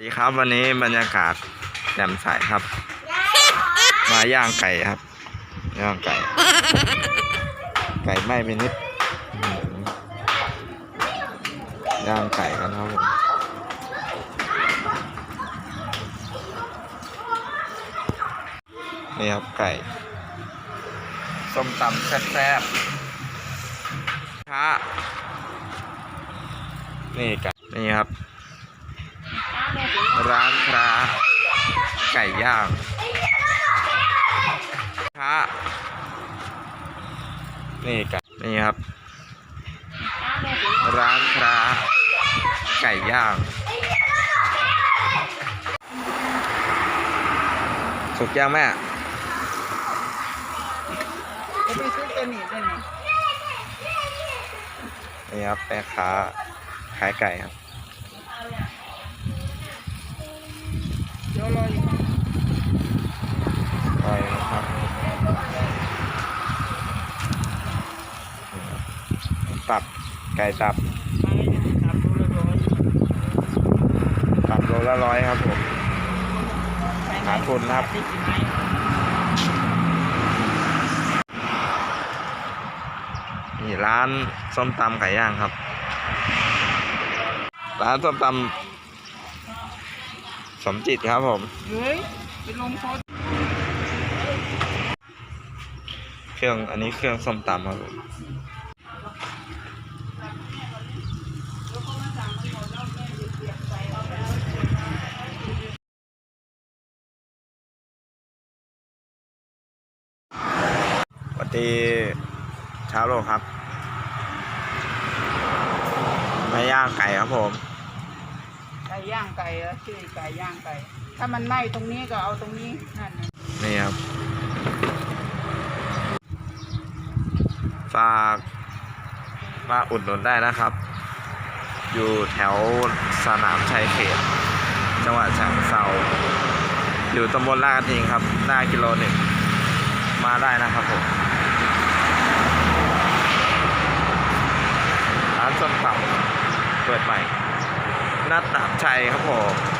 สวัสดีครับวันนี้บรรยากาศแจ่มใสครับ มาย่างไก่ครับ ย่างไก่ ไก่ไหม้ไปนิดอืมย่างไก่กันครับผมนี่ครับไก่ส้มตำแซ่บๆค้านี่ไก่นี่ครับ ร้านค้าไก่ย่างค้านี่ไก่นี่ครับ ร้านค้าไก่ย่าง สุกย่างแม่ไปซื้อตัวนี้ด้วยนี่นี่ครับแม่ค้าขายไก่ครับ ไปนะครับตับไก่ตับตับร้อยตับโลละร้อยครับผมขาทุนครับนี่ร้านส้มตำไก่ย่างครับ ร้านส้มตำ สมจิตครับผมเฮ้ยไปลงโพสต์เครื่องอันนี้เครื่องส้มตำครับผมสวัสดีเช้าโลกครับมาย่างไก่ครับผมไก่ ย่างไก่เหรอชื่อไก่ย่างไก่ ถ้ามันไหม้ตรงนี้ก็เอาตรงนี้นั่นนี่ครับ ฝากมาอุดหนุนได้นะครับ อยู่แถวสนามชัยเขต จังหวัดฉะเชิงซาอยู่ตำบลลาดกระทิงครับ หน้ากิโลหนึ่ง มาได้นะครับผมร้านส้มตำเปิดใหม่ นัดหนาบชัยครับผม